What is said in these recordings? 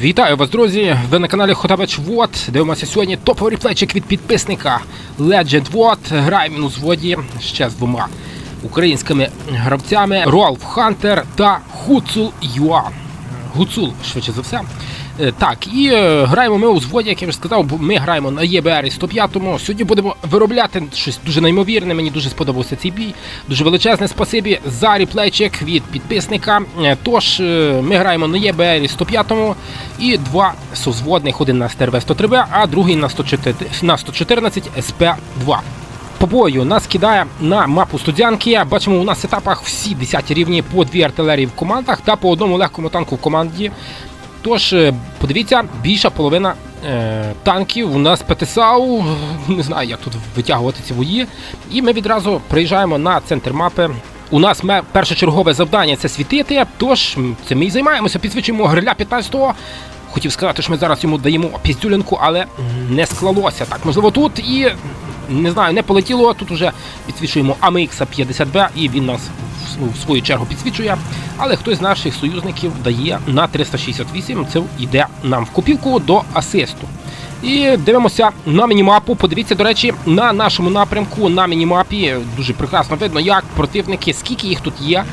Вітаю вас, друзі! Ви на каналі Хотабач Вот. Дивимося сьогодні топовий плечик від підписника Legend Вот. Грає мінус воді ще з двома українськими гравцями Ролф Хантер та Гуцул Юа. Гуцул, швидше за все. Е, Так, і е, граємо ми у зводі, як я вже сказав, ми граємо на ЄБР 105 Сьогодні будемо виробляти щось дуже неймовірне. Мені дуже сподобався цей бій. Дуже величезне спасибі за реплейчик від підписника. Е, Тож е, ми граємо на ЄБР 105 і два созводних, один на СТРВ 103Б, а другий на 114 на 114 СП2. По бою нас кидає на мапу студянки. Бачимо, у нас етапах всі 10 рівні по дві артилерії в командах та по одному легкому танку в команді. Тож, е, подивіться, більша половина е, танків у нас ПТСАУ. Не знаю, як тут витягувати ці вої. І ми відразу приїжджаємо на центр мапи. У нас першочергове завдання це світити. Тож це ми і займаємося, підсвічуємо гриля 15-го. Хотів сказати, що ми зараз йому даємо піздюлінку, але не склалося. Так, можливо, тут і не знаю, не полетіло. Тут уже підсвічуємо AMX 50B, і він нас в- свою чергу підсвічує. Але хтось з наших союзників дає на 368. Це йде нам в копілку до асисту. І дивимося на мінімапу. Подивіться, до речі, на нашому напрямку на мінімапі дуже прекрасно видно, як противники, скільки їх тут є.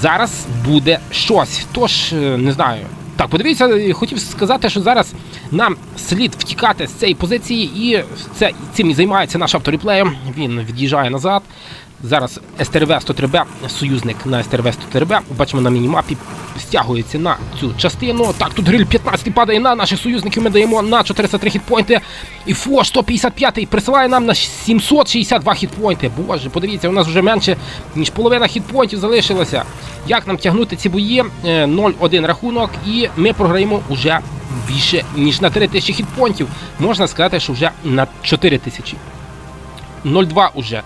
Зараз буде щось. Тож е, не знаю. Так, подивіться, е, хотів сказати, що зараз нам слід втікати з цієї позиції, і це цим і займається наш автореплеєм. Він від'їжджає назад. Зараз СТРВ 103Б, союзник на СТРВ 103Б. Бачимо на мінімапі, стягується на цю частину. Так, тут гриль 15 падає на наших союзників. Ми даємо на 403 хітпойнти. І Фо 155 присилає нам на 762 хітпойнти. Боже, подивіться, у нас вже менше ніж половина хітпойнтів залишилося. Як нам тягнути ці бої? Е, 0-1 рахунок, і ми програємо уже більше ніж на 3000 хітпойнтів. Можна сказати, що вже на 4000. 0-2 уже.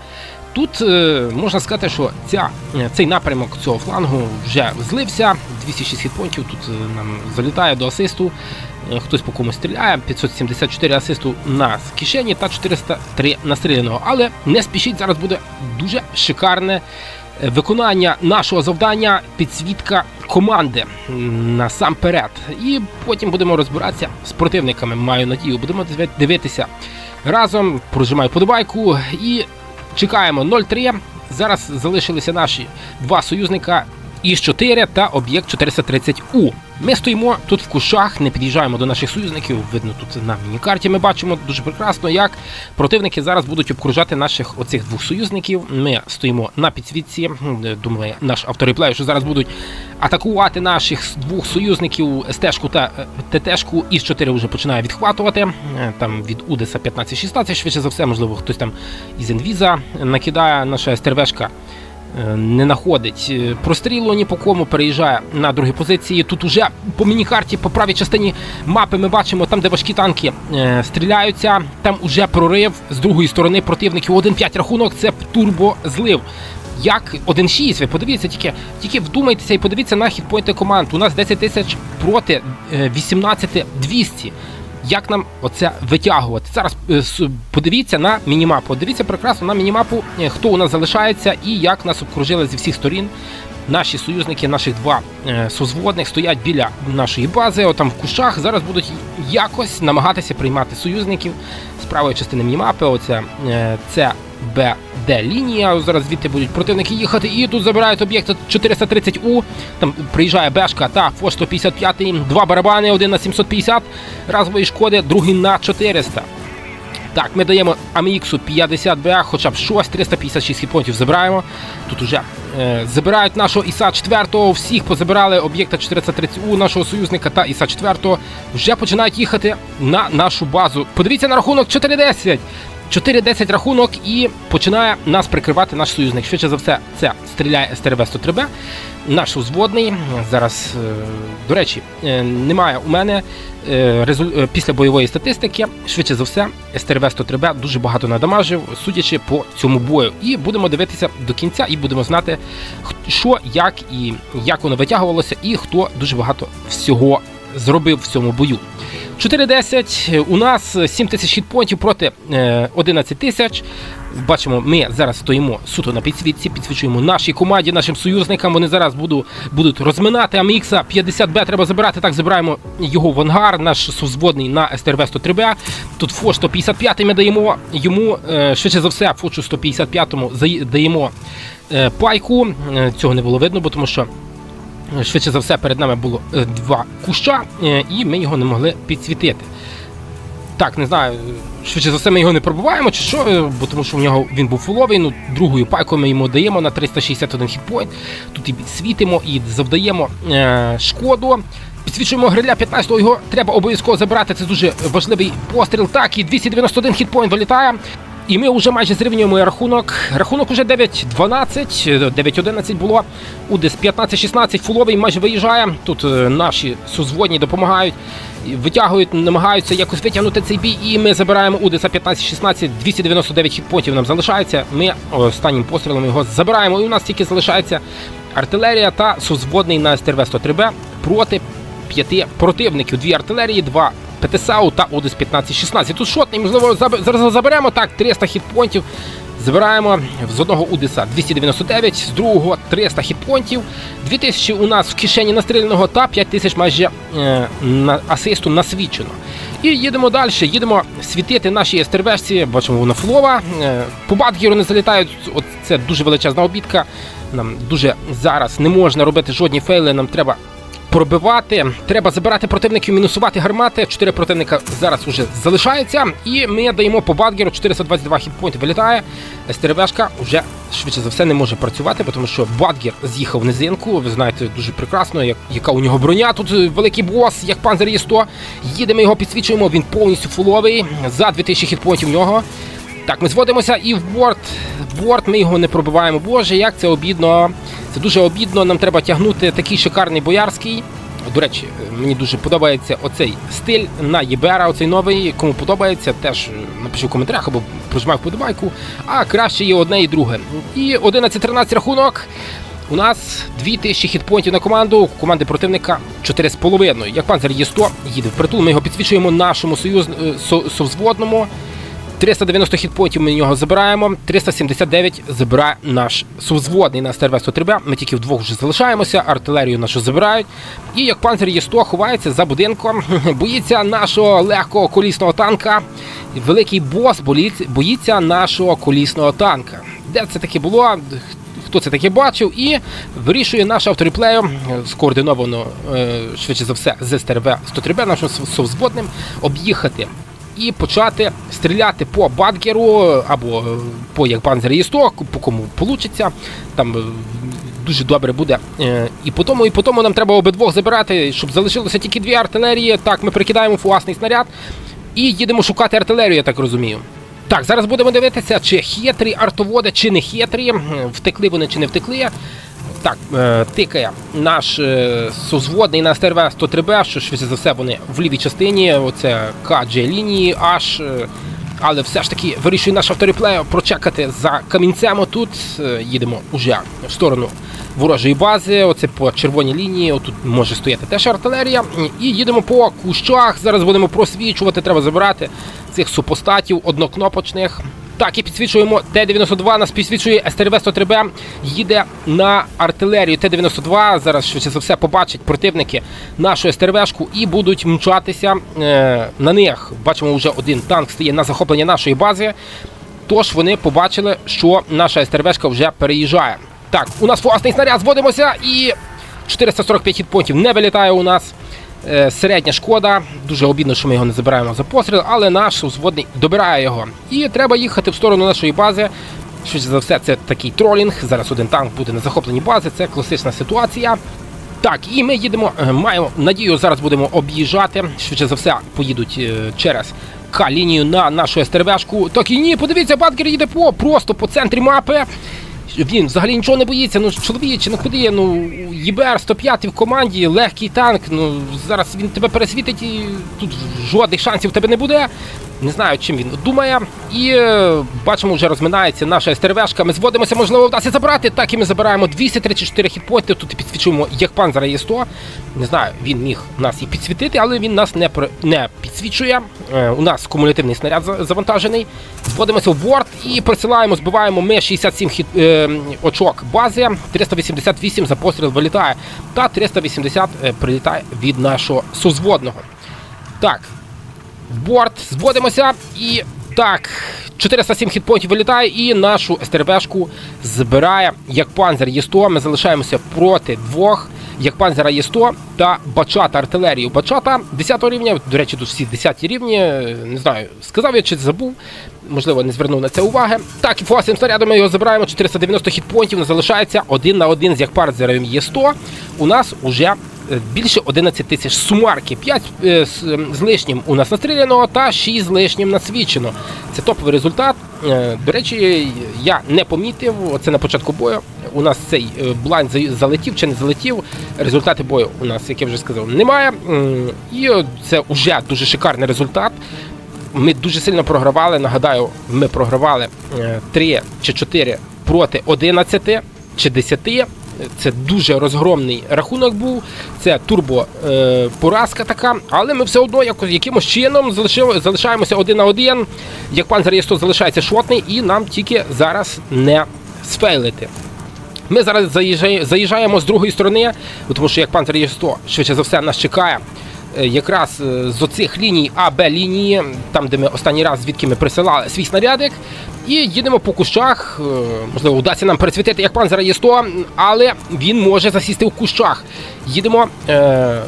Тут е, можна сказати, що ця, е, цей напрямок цього флангу вже злився. 206 хітпонтів тут е, нам залітає до асисту. Хтось по комусь стріляє, 574 асисту на кишені та 403 настріляного. Але не спішіть, зараз буде дуже шикарне виконання нашого завдання, підсвітка команди насамперед. І потім будемо розбиратися з противниками. Маю надію, будемо диви- дивитися разом. Прожимаю подобайку і чекаємо 0-3. Зараз залишилися наші два союзника Іж-4 та об'єкт 430У. Ми стоїмо тут в кущах, не під'їжджаємо до наших союзників. Видно тут на мінікарті. Ми бачимо дуже прекрасно, як противники зараз будуть обкружати наших оцих двох союзників. Ми стоїмо на підсвітці. Думаю, наш автореплей, що зараз будуть атакувати наших двох союзників СТ-шку та е, ТТ-шку. Іж-4 вже починає відхватувати. Е, Там від Удеса 15-16, швидше за все, можливо, хтось там із інвіза накидає наша СТРВшка не знаходить е, прострілу ні по кому, переїжджає на другі позиції. Тут уже по мінікарті, по правій частині мапи ми бачимо, там, де важкі танки е, стріляються, там уже прорив з другої сторони противників. 1-5 рахунок це турбозлив. Як 1-6, ви подивіться, тільки, тільки вдумайтеся і подивіться на хітпойнти команд. У нас 10 тисяч проти е, 18 200. Як нам оце витягувати? Зараз е, подивіться на мінімапу. Дивіться прекрасно на мінімапу, е, хто у нас залишається і як нас обкружили зі всіх сторін. Наші союзники, наших два е, созводних стоять біля нашої бази, отам в кущах. Зараз будуть якось намагатися приймати союзників з правої частини мінімапи. Оце е, це БД лінія. Зараз звідти будуть противники їхати. І тут забирають об'єкт 430У. Там приїжджає Бешка та Фо 155, два барабани, один на 750 разової шкоди, другий на 400. Так, ми даємо AMX 50 б хоча б щось, 356 хітпонтів забираємо. Тут уже е, забирають нашого ІСа 4 всіх позабирали об'єкта 430У, нашого союзника та ІСа 4 Вже починають їхати на нашу базу. Подивіться на рахунок 4-10. 4-10 рахунок і починає нас прикривати наш союзник. Швидше за все, це стріляє СТРВ 103Б. Наш узводний. Зараз, е, до речі, е, немає у мене е, після бойової статистики. Швидше за все, СТРВ 103Б дуже багато надамажив, судячи по цьому бою. І будемо дивитися до кінця і будемо знати, що, як і як воно витягувалося, і хто дуже багато всього зробив в цьому бою. 4-10. У нас 7 тисяч хітпонтів проти е, 11 тисяч. Бачимо, ми зараз стоїмо суто на підсвітці, підсвічуємо нашій команді, нашим союзникам. Вони зараз буду, будуть розминати. AMX 50Б треба забирати. Так, забираємо його в ангар, наш сузводний на СТРВ 103Б. Тут Фош 155 ми даємо йому, е, швидше за все, Фошу 155-му заї- даємо е, пайку. Е, Цього не було видно, бо тому що е, швидше за все перед нами було е, два куща, е, і ми його не могли підсвітити. Так, не знаю, швидше за все ми його не пробуваємо, чи що, е, бо тому що в нього він був фуловий, ну другою пайкою ми йому даємо на 361 хітпойнт. Тут і світимо і завдаємо е, шкоду. Підсвічуємо гриля 15-го, його треба обов'язково забрати. Це дуже важливий постріл. Так, і 291 хітпойнт вилітає. І ми вже майже зрівнюємо рахунок. Рахунок уже 9-12, 9-11 було. Удес 15-16, фуловий майже виїжджає. Тут е, наші сузводні допомагають, витягують, намагаються якось витягнути цей бій. І ми забираємо Удеса 15-16, 299 хітпонтів нам залишається. Ми останнім пострілом його забираємо. І у нас тільки залишається артилерія та сузводний на СТРВ 103Б проти п'яти противників. Дві артилерії, два ПТСАУ та Одес 15-16. Тут шотний, можливо, зараз заберемо так, 300 хітпонтів. Забираємо з одного Удеса 299, з другого 300 хітпонтів, 2000 у нас в кишені настріляного та 5000 майже е, на асисту насвічено. І їдемо далі, їдемо світити наші СТРВшці, бачимо вона флова. Е, по Батгіру не залітають, от це дуже величезна обідка. Нам дуже зараз не можна робити жодні фейли, нам треба пробивати. Треба забирати противників, мінусувати гармати. Чотири противника зараз уже залишаються. І ми даємо по Бадгеру 422 хітпойнти вилітає. СТРВшка вже швидше за все не може працювати, тому що Бадгер з'їхав в низинку. Ви знаєте дуже прекрасно, як, яка у нього броня. Тут великий бос, як панзер є 100. Їдемо його, підсвічуємо. Він повністю фуловий. За 2000 хітпойнтів в нього. Так, ми зводимося і в борт. Борт ми його не пробиваємо. Боже, як це обідно. Це дуже обідно. Нам треба тягнути такий шикарний боярський. До речі, мені дуже подобається оцей стиль на Єбера, оцей новий. Кому подобається, теж напиши в коментарях або прожимай вподобайку. А краще є одне і друге. І 11-13 рахунок. У нас 2000 хітпойнтів на команду, у команди противника 4,5. Як панзер є 100, їде в притул. Ми його підсвічуємо нашому союз е, со- совзводному. 390 хітпоінтів ми нього забираємо, 379 забирає наш сузводний на стерве 103Б. Ми тільки вдвох вже залишаємося, артилерію нашу забирають. І як панцир є 100 ховається за будинком, боїться нашого легкого колісного танка. Великий бос боїться, нашого колісного танка. Де це таке було? Хто це таке бачив, і вирішує наш автореплею е, скоординовано е, швидше за все з СТРВ 103Б нашим совзводним об'їхати і почати стріляти по бадгеру або е, по як панзер Єсток, по кому вийде. Там е, дуже добре буде. Е, І по тому, і по тому нам треба обидвох забирати, щоб залишилося тільки дві артилерії. Так, ми прикидаємо фуасний снаряд і їдемо шукати артилерію, я так розумію. Так, зараз будемо дивитися, чи хитрі артоводи, чи не хитрі, втекли вони чи не втекли. Так, е, тикає наш е, созводний на СТРВ 103Б, що швидше за все вони в лівій частині, оце КДЖ лінії аж. е, але все ж таки вирішує наш авторіплею прочекати за камінцем. Отут Е, їдемо уже в сторону ворожої бази. Оце по червоній лінії. Отут може стояти теж артилерія. І їдемо по кущах. Зараз будемо просвічувати. Треба забирати цих супостатів однокнопочних. Так, і підсвічуємо Т-92, нас підсвічує СТРВ-103Б, їде на артилерію Т-92. Зараз швидше за все побачать противники нашу СТРВшку і будуть мчатися е, на них. Бачимо, вже один танк стає на захоплення нашої бази. Тож вони побачили, що наша СТРВшка вже переїжджає. Так, у нас фуасний снаряд, зводимося і 445 хітпонтів не вилітає у нас. Е, Середня шкода, дуже обідно, що ми його не забираємо за постріл, але наш узводний добирає його. І треба їхати в сторону нашої бази. Швидше за все, це такий тролінг. Зараз один танк буде на захопленій базі, це класична ситуація. Так, і ми їдемо, е, маємо надію, зараз будемо об'їжджати. Швидше за все, поїдуть е, через К-лінію на нашу СТРВшку. Так і ні, подивіться, Баткер їде по просто по центрі мапи. Він взагалі нічого не боїться. Ну чоловіче, ну куди? Ну ЄБР 105 в команді, легкий танк. Ну зараз він тебе пересвітить і тут жодних шансів в тебе не буде. Не знаю, чим він думає. І е, бачимо, вже розминається наша СТРВшка. Ми зводимося, можливо, вдасться забрати. Так і ми забираємо 234 хітпойнти. Тут підсвічуємо як панзера є 100. Не знаю, він міг нас і підсвітити, але він нас не, при- не підсвічує. Е, у нас кумулятивний снаряд завантажений. Зводимося в борт і присилаємо, збиваємо ми 67 хіт, е, очок бази, 388 за постріл вилітає, та 380 е, прилітає від нашого сузводного. Так, борт, зводимося і так. 407 хітпоінтів вилітає і нашу СТРБшку збирає як панзер Є100. Ми залишаємося проти двох, як панзера Є100 та бачата артилерію. Бачата 10 рівня, до речі, тут всі 10 рівні. Не знаю, сказав я чи забув, можливо, не звернув на це уваги. Так, і фуасним снарядом ми його забираємо. 490 хітпоінтів. Залишається один на один з як панзером Є100. У нас уже більше 11 тисяч сумарки. 5 е, з, е, лишнім у нас настріляно та 6 з лишнім насвідчено. Це топовий результат. Е, До речі, я не помітив. Це на початку бою. У нас цей е, блайн залетів чи не залетів. Результати бою у нас, як я вже сказав, немає. І е, це вже дуже шикарний результат. Ми дуже сильно програвали. Нагадаю, ми програвали 3 чи 4 проти 11 чи 10. Це дуже розгромний рахунок був. Це турбо е, така, але ми все одно якимось чином залишаємося один на один. Як пан Зарєсто залишається шотний, і нам тільки зараз не сфейлити. Ми зараз заїжджаємо з другої сторони, тому що як пан 100 швидше за все нас чекає. Е, Якраз е, з оцих ліній А, Б лінії, там де ми останній раз звідки ми присилали свій снарядик, і їдемо по кущах. е, Можливо, вдасться нам пересвітити як пан є 100, але він може засісти в кущах. Їдемо е,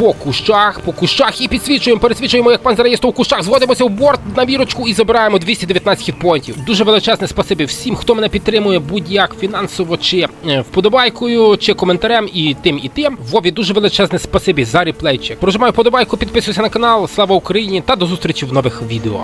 по кущах, по кущах і підсвічуємо, пересвічуємо, як пан 100 у кущах, зводимося в борт на вірочку і забираємо 219 хітпоінтів. Дуже величезне спасибі всім, хто мене підтримує будь-як фінансово чи е, вподобайкою, чи коментарем і тим, і тим. Вові дуже величезне спасибі за реплейчик. Прожимаю вподобайку, підписуйся на канал. Слава Україні та до зустрічі в нових відео.